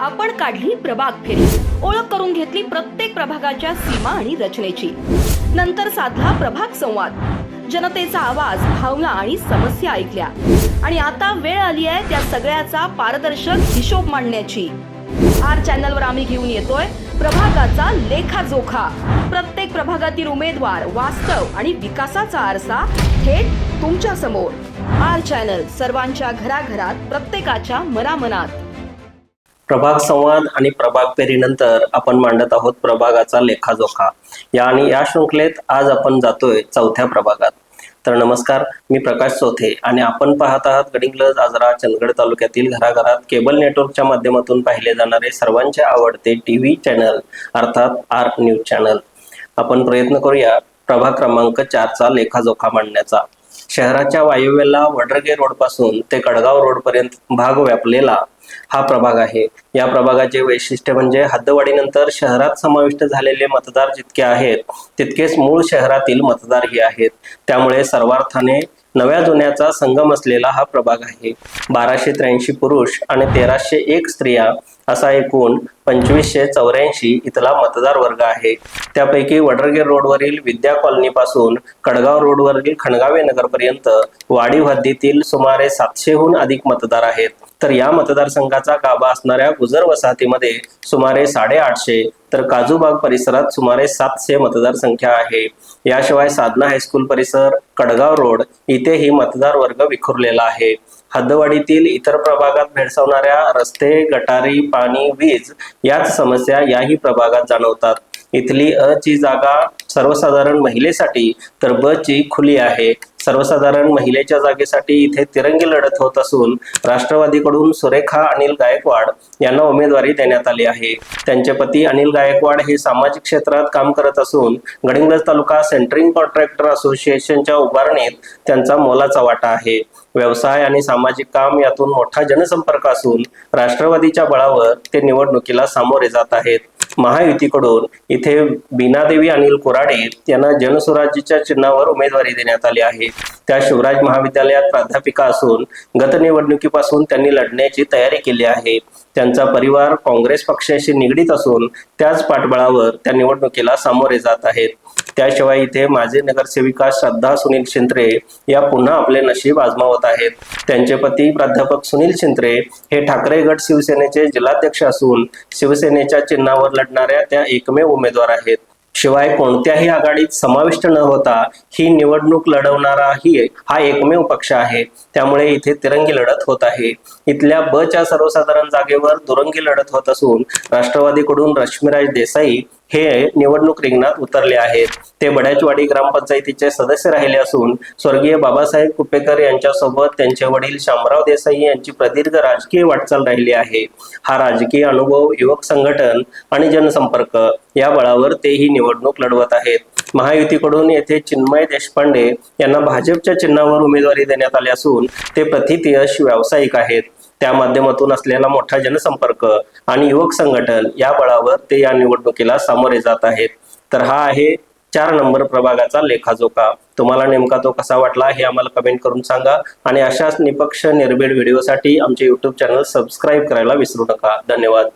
आपण काढली प्रभाग फेरी. ओळख करून घेतली प्रत्येक प्रभागाच्या सीमा आणि रचनेची. नंतर साधला प्रभाग संवाद. जनतेचा आवाज भावना आणि समस्या ऐकल्या. आणि आता वेळ आली आहे त्या सगळ्याचा पारदर्शक हिशोब मांडण्याची. आर चॅनलवर आम्ही घेऊन येतोय प्रभागाचा लेखाजोखा. प्रत्येक प्रभागातील उमेदवार वास्तव आणि विकासाचा आरसा थेट तुमच्यासमोर. आर चॅनल सर्वांच्या घराघरात प्रत्येकाच्या मनामनात. प्रभाग संवाद आणि प्रभाग पेरीनंतर आपण मांडत आहोत प्रभागाचा लेखाजोखा. या आणि या शृंखलेत आज आपण जातोय चौथ्या प्रभागात. तर नमस्कार मी प्रकाश चौथे आणि आपण पाहत आहात गडिंग्लज आजरा चंदगड तालुक्यातील घराघरात केबल नेटवर्कच्या माध्यमातून पाहिले जाणारे सर्वांचे आवडते टी व्ही चॅनल अर्थात आर न्यूज चॅनल. आपण प्रयत्न करूया प्रभाग क्रमांक चारचा लेखाजोखा मांडण्याचा. शहराच्या वायव्येला वडरगे रोडपासून ते कडगाव रोड पर्यंत भाग व्यापलेला हा प्रभाग आहे. या प्रभागाचे वैशिष्ट्य म्हणजे हद्दवाढीनंतर शहरात समाविष्ट झालेले मतदार जितके आहेत तितकेच मूळ शहरातील मतदारही आहेत. त्यामुळे सर्वार्थाने नव्या जुन्याचा संगम असलेला हा प्रभाग आहे. बाराशे त्र्याऐंशी पुरुष आणि तेराशे एक स्त्रिया असा एकूण पंचवीसशे चौऱ्याऐंशी इथला मतदार वर्ग आहे. त्यापैकी वडरगे रोडवरील विद्या कॉलनी पासून कडगाव रोडवरील खणगावे नगरपर्यंत वाडी हद्दीतील सुमारे सातशेहून अधिक मतदार आहेत. तर या मतदारसंघाचा गाभा असणाऱ्या गुजर वसाहतीमध्ये सुमारे साडेआठशे तर काजूबाग परिसरात सुमारे सातशे मतदारसंख्या आहे. याशिवाय साधना हायस्कूल परिसर कडगाव रोड इथेही मतदार वर्ग विखुरलेला आहे. हद्दवाडीतील इतर प्रभागात भेडसावणाऱ्या रस्ते गटारी पाणी वीज याच समस्या याही प्रभागात जाणवतात. इथली अ ची जागा सर्वसाधारण महिलेसाठी तर ब ची खुली आहे. सर्वसाधारण महिलेच्या जागेसाठी इथे तिरंगी लढत होत असून राष्ट्रवादीकडून सुरेखा अनिल गायकवाड यांना उमेदवारी देण्यात आली आहे. त्यांचे पती अनिल गायकवाड हे सामाजिक क्षेत्रात काम करत असून गडिंग्लज तालुका सेंटरिंग कॉन्ट्रॅक्टर असोसिएशनच्या उभारणीत त्यांचा मोलाचा वाटा आहे. व्यवसाय आणि सामाजिक काम यातून मोठा जनसंपर्क असून राष्ट्रवादीच्या बळावर ते निवडणुकीला सामोरे जात आहेत. महायुतीकडून इथे बीनादेवी अनिल कोराडे यांना जनसुराज्याच्या चिन्हावर उमेदवारी देण्यात आली आहे. त्या शिवराज महाविद्यालयात प्राध्यापिका असून गत निवडणुकीपासून त्यांनी लढण्याची तयारी केली आहे. त्यांचा परिवार काँग्रेस पक्षाशी निगडीत असून त्याच पाठबळावर त्या निवडणुकीला सामोरे जात आहेत. त्याशिवाय इथे माजी नगरसेविका श्रद्धा सुनील शिंत्रे या पुन्हा आपले नशीब आजमावत आहेत. त्यांचे पती प्राध्यापक सुनील शिंत्रे हे ठाकरे गट शिवसेनेचे जिल्हाध्यक्ष असून शिवसेनेच्या चिन्हावर लढणाऱ्या त्या एकमेव उमेदवार आहेत. शिवाय कोणत्याही आघाडीत समाविष्ट न होता ही निवडणूक लढवणाराही हा एकमेव पक्ष आहे. त्यामुळे इथे तिरंगी लढत होत आहे. इथल्या ब च्या सर्वसाधारण जागेवर दुरंगी लढत होत असून राष्ट्रवादीकडून रश्मीराज देसाई हे निवडणूक रिंगणात उतरले आहेत. ते बड्याचवाडी ग्रामपंचायतीचे सदस्य राहिले असून स्वर्गीय बाबासाहेब कुपेकर यांच्यासोबत त्यांचे वडील शामराव देसाई यांची प्रदीर्घ राजकीय वाटचाल राहिली आहे. हा राजकीय अनुभव युवक संघटन आणि जनसंपर्क या बळावर तेही निवडणूक लढवत आहेत. महायुतीकडून येथे चिन्मय देशपांडे यांना भाजपच्या चिन्हावर उमेदवारी देण्यात आली असून ते प्रथितयश व्यावसायिक आहेत. त्या माध्यमातून असलेला मोठा जनसंपर्क आणि युवक संघटन या बळावर ते या निवडणुकीला सामोरे जात आहेत. तर हा आहे चार नंबर प्रभागाचा लेखाजोखा. तुम्हाला नेमका तो कसा वाटला हे आम्हाला कमेंट करून सांगा आणि अशाच निपक्ष निर्भीड व्हिडिओसाठी आमचे युट्यूब चॅनल सबस्क्राईब करायला विसरू नका. धन्यवाद.